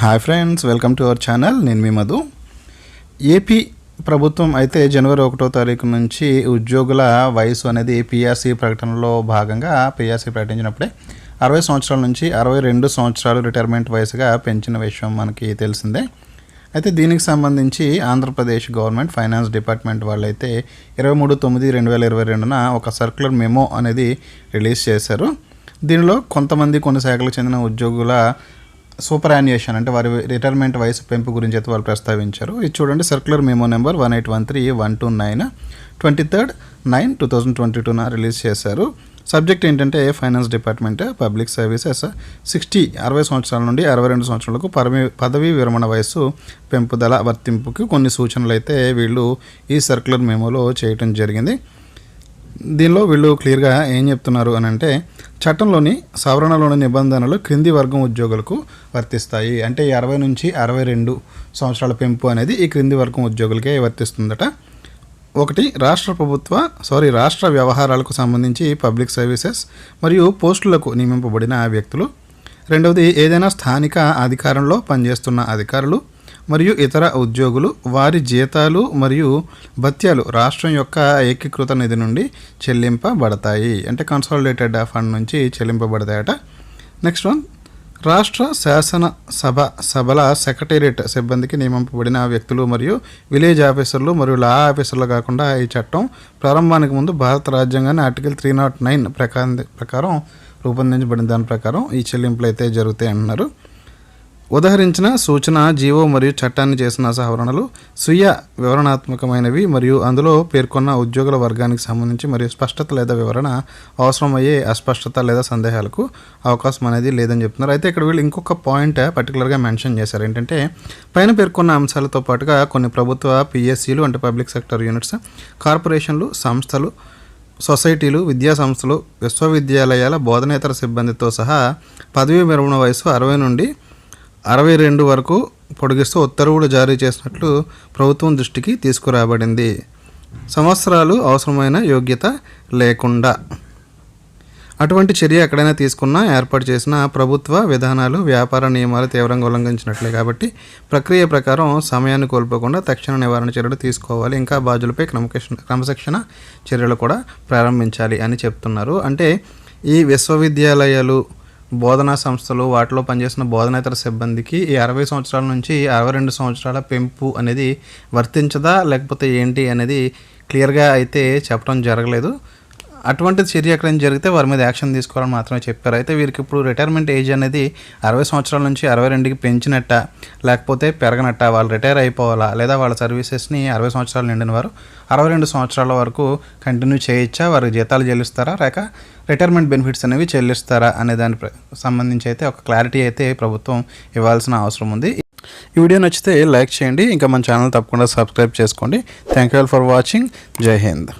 Hi friends welcome to our channel నేను మీ Madhu. AP ప్రభుత్వం అయితే జనవరి ఒకటో తారీఖు నుంచి ఉద్యోగుల వయసు అనేది పిఆర్సీ ప్రకటనలో భాగంగా పిఆర్సీ ప్రకటించినప్పుడే అరవై సంవత్సరాల నుంచి అరవై రెండు సంవత్సరాలు రిటైర్మెంట్ వయసుగా పెంచిన విషయం మనకి తెలిసిందే. అయితే దీనికి సంబంధించి ఆంధ్రప్రదేశ్ గవర్నమెంట్ ఫైనాన్స్ డిపార్ట్మెంట్ వాళ్ళైతే ఇరవై మూడు తొమ్మిది రెండు వేల ఇరవై రెండున ఒక సర్క్యులర్ మెమో అనేది రిలీజ్ చేశారు. దీనిలో కొంతమంది కొన్ని శాఖలకు చెందిన ఉద్యోగుల సూపర్ యాన్యుయేషన్ అంటే వారి రిటైర్మెంట్ వయసు పెంపు గురించి అయితే వాళ్ళు ప్రస్తావించారు. ఇది చూడండి circular memo number one eight one three one two nine twenty third nine two thousand twenty టూన release చేశారు. సబ్జెక్ట్ ఏంటంటే ఏ finance department public services sixty అరవై సంవత్సరాల నుండి అరవై రెండు సంవత్సరాలకు పరమి పదవీ విరమణ వయస్సు పెంపుదల వర్తింపుకి కొన్ని సూచనలు అయితే వీళ్ళు ఈ సర్క్యులర్ మెమోలో చేయటం జరిగింది. దీనిలో వీళ్ళు క్లియర్గా ఏం చెప్తున్నారు అని అంటే చట్టంలోని సవరణలోని నిబంధనలు క్రింది వర్గం ఉద్యోగులకు వర్తిస్తాయి. అంటే అరవై నుంచి అరవై రెండు సంవత్సరాల పెంపు అనేది ఈ క్రింది వర్గం ఉద్యోగులకే వర్తిస్తుందట. ఒకటి రాష్ట్ర ప్రభుత్వ సారీ రాష్ట్ర వ్యవహారాలకు సంబంధించి పబ్లిక్ సర్వీసెస్ మరియు పోస్టులకు నియమింపబడిన వ్యక్తులు. రెండవది ఏదైనా స్థానిక అధికారంలో పనిచేస్తున్న అధికారులు మరియు ఇతర ఉద్యోగులు వారి జీతాలు మరియు భత్యాలు రాష్ట్రం యొక్క ఏకీకృత నిధి నుండి చెల్లింపబడతాయి. అంటే కన్సాలిడేటెడ్ ఫండ్ నుంచి చెల్లింపబడతాయట. నెక్స్ట్ వన్ రాష్ట్ర శాసన సభ సభల సెక్రటేరియట్ సిబ్బందికి నియమింపబడిన వ్యక్తులు మరియు విలేజ్ ఆఫీసర్లు మరియు లా ఆఫీసర్లు కాకుండా ఈ చట్టం ప్రారంభానికి ముందు భారత రాజ్యాంగాన్ని ఆర్టికల్ త్రీ నాట్ నైన్ ప్రకారం ప్రకారం రూపొందించబడిన దాని ప్రకారం ఈ చెల్లింపులు అయితే జరుగుతాయి అన్నారు. ఉదహరించిన సూచన జీవో మరియు చట్టాన్ని చేసిన సవరణలు స్వీయ వివరణాత్మకమైనవి మరియు అందులో పేర్కొన్న ఉద్యోగుల వర్గానికి సంబంధించి మరియు స్పష్టత లేదా వివరణ అవసరమయ్యే అస్పష్టత లేదా సందేహాలకు అవకాశం అనేది లేదని చెప్తున్నారు. అయితే ఇక్కడ వీళ్ళు ఇంకొక పాయింట్ పర్టికులర్గా మెన్షన్ చేశారు. ఏంటంటే పైన పేర్కొన్న అంశాలతో పాటుగా కొన్ని ప్రభుత్వ పిఎస్సీలు అంటే పబ్లిక్ సెక్టర్ యూనిట్స్ కార్పొరేషన్లు సంస్థలు సొసైటీలు విద్యా సంస్థలు విశ్వవిద్యాలయాల బోధనేతర సిబ్బందితో సహా పదవీ విరమణ వయసు అరవై నుండి అరవై రెండు వరకు పొడిగిస్తూ ఉత్తర్వులు జారీ చేసినట్లు ప్రభుత్వం దృష్టికి తీసుకురాబడింది. సంవత్సరాలు అవసరమైన యోగ్యత లేకుండా. అటువంటి చర్య ఎక్కడైనా తీసుకున్నా ఏర్పాటు చేసిన ప్రభుత్వ విధానాలు వ్యాపార నియమాలు తీవ్రంగా ఉల్లంఘించినట్లే కాబట్టి ప్రక్రియ ప్రకారం సమయాన్ని కోల్పోకుండా తక్షణ నివారణ చర్యలు తీసుకోవాలి. ఇంకా బాధ్యులపై క్రమశిక్షణ క్రమశిక్షణ చర్యలు కూడా ప్రారంభించాలి అని చెప్తున్నారు. అంటే ఈ విశ్వవిద్యాలయాలు బోధనా సంస్థలు వాటిలో పనిచేసిన బోధనేతర సిబ్బందికి ఈ అరవై సంవత్సరాల నుంచి అరవై రెండు సంవత్సరాల పెంపు అనేది వర్తించదా? లేకపోతే ఏంటి అనేది క్లియర్గా అయితే చెప్పడం జరగలేదు. అటువంటి చర్య ఎక్కడైనా జరిగితే వారి మీద యాక్షన్ తీసుకోవాలని మాత్రమే చెప్పారు. అయితే వీరికి ఇప్పుడు రిటైర్మెంట్ ఏజ్ అనేది అరవై సంవత్సరాల నుంచి అరవై రెండుకి పెంచినట్ట లేకపోతే పెరగనట్ట వాళ్ళు రిటైర్ అయిపోవాలా లేదా వాళ్ళ సర్వీసెస్ని అరవై సంవత్సరాలు నిండిన వారు అరవై రెండు సంవత్సరాల వరకు కంటిన్యూ చేయొచ్చా? వారికి జీతాలు చెల్లిస్తారా? లేక రిటైర్మెంట్ బెనిఫిట్స్ అనేవి చెల్లిస్తారా? అనే దాని సంబంధించి అయితే ఒక క్లారిటీ అయితే ప్రభుత్వం ఇవ్వాల్సిన అవసరం ఉంది. ఈ వీడియో నచ్చితే లైక్ చేయండి. ఇంకా మన ఛానల్ తప్పకుండా సబ్స్క్రైబ్ చేసుకోండి. Thank you all for watching Jai Hind.